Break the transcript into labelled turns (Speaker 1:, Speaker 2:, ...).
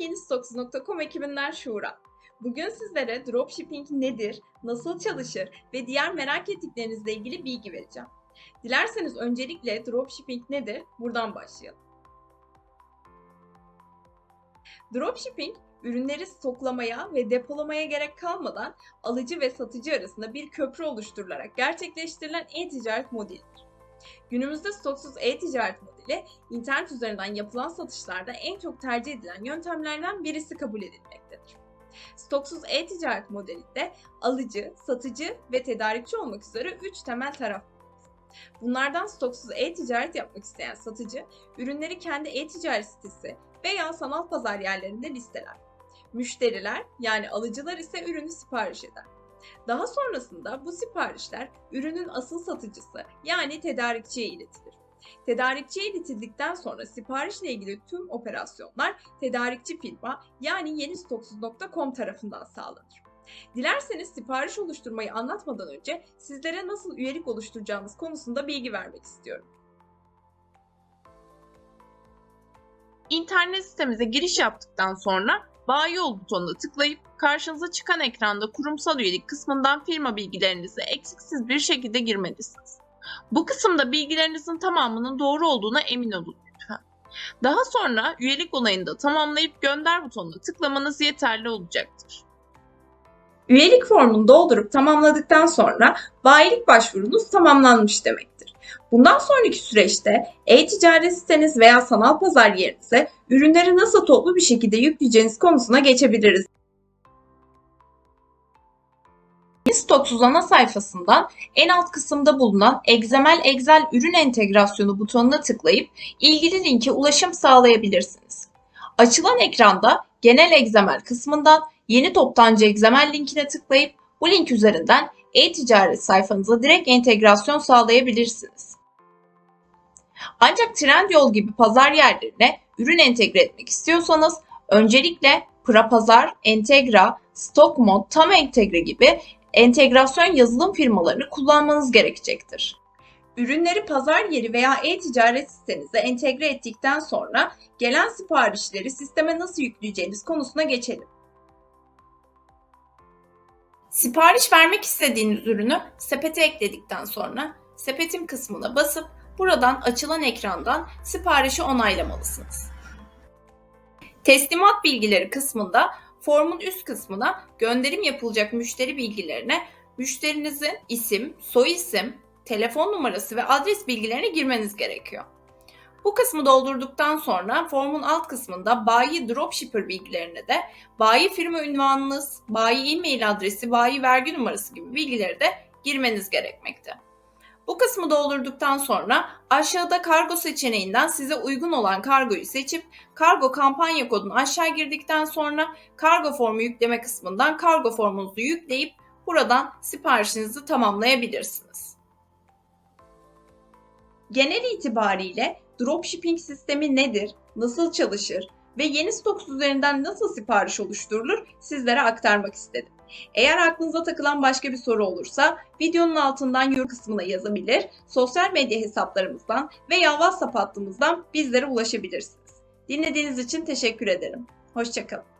Speaker 1: yenistoksuz.com ekibinden Şura. Bugün sizlere dropshipping nedir, nasıl çalışır ve diğer merak ettiklerinizle ilgili bilgi vereceğim. Dilerseniz öncelikle dropshipping nedir? Buradan başlayalım. Dropshipping, ürünleri stoklamaya ve depolamaya gerek kalmadan alıcı ve satıcı arasında bir köprü oluşturularak gerçekleştirilen e-ticaret modelidir. Günümüzde stoksuz e-ticaret modeli, internet üzerinden yapılan satışlarda en çok tercih edilen yöntemlerden birisi kabul edilmektedir. Stoksuz e-ticaret modelinde alıcı, satıcı ve tedarikçi olmak üzere 3 temel taraf. Bunlardan stoksuz e-ticaret yapmak isteyen satıcı, ürünleri kendi e-ticaret sitesi veya sanal pazar yerlerinde listeler. Müşteriler yani alıcılar ise ürünü sipariş eder. Daha sonrasında bu siparişler ürünün asıl satıcısı yani tedarikçiye iletilir. Tedarikçiye iletildikten sonra siparişle ilgili tüm operasyonlar tedarikçi firma yani yenistoksuz.com tarafından sağlanır. Dilerseniz sipariş oluşturmayı anlatmadan önce sizlere nasıl üyelik oluşturacağınız konusunda bilgi vermek istiyorum.
Speaker 2: İnternet sitemize giriş yaptıktan sonra Bayi ol butonuna tıklayıp karşınıza çıkan ekranda kurumsal üyelik kısmından firma bilgilerinizi eksiksiz bir şekilde girmelisiniz. Bu kısımda bilgilerinizin tamamının doğru olduğuna emin olun lütfen. Daha sonra üyelik onayını da tamamlayıp gönder butonuna tıklamanız yeterli olacaktır.
Speaker 1: Üyelik formunu doldurup tamamladıktan sonra bayilik başvurunuz tamamlanmış demektir. Bundan sonraki süreçte e-ticaret siteniz veya sanal pazar yerinize ürünleri nasıl toplu bir şekilde yükleyeceğiniz konusuna geçebiliriz. Stoksuz ana sayfasından en alt kısımda bulunan XML Excel ürün entegrasyonu butonuna tıklayıp ilgili linke ulaşım sağlayabilirsiniz. Açılan ekranda genel XML kısmından yeni toptancı XML linkine tıklayıp bu link üzerinden e-ticaret sayfanıza direkt entegrasyon sağlayabilirsiniz. Ancak Trendyol gibi pazar yerlerine ürün entegre etmek istiyorsanız öncelikle Prapazar, Entegra, Stockmod, Tam Entegre gibi entegrasyon yazılım firmalarını kullanmanız gerekecektir. Ürünleri pazar yeri veya e-ticaret sitenize entegre ettikten sonra gelen siparişleri sisteme nasıl yükleyeceğiniz konusuna geçelim. Sipariş vermek istediğiniz ürünü sepete ekledikten sonra sepetim kısmına basıp buradan açılan ekrandan siparişi onaylamalısınız. Teslimat bilgileri kısmında formun üst kısmına gönderim yapılacak müşteri bilgilerine müşterinizin isim, soy isim, telefon numarası ve adres bilgilerini girmeniz gerekiyor. Bu kısmı doldurduktan sonra formun alt kısmında bayi dropshipper bilgilerine de bayi firma ünvanınız, bayi e-mail adresi, bayi vergi numarası gibi bilgileri de girmeniz gerekmekte. Bu kısmı doldurduktan sonra aşağıda kargo seçeneğinden size uygun olan kargoyu seçip kargo kampanya kodunu aşağı girdikten sonra kargo formu yükleme kısmından kargo formunuzu yükleyip buradan siparişinizi tamamlayabilirsiniz. Genel itibariyle dropshipping sistemi nedir, nasıl çalışır ve yeni stoks üzerinden nasıl sipariş oluşturulur sizlere aktarmak istedim. Eğer aklınıza takılan başka bir soru olursa videonun altından yorum kısmına yazabilir, sosyal medya hesaplarımızdan veya WhatsApp hattımızdan bizlere ulaşabilirsiniz. Dinlediğiniz için teşekkür ederim. Hoşçakalın.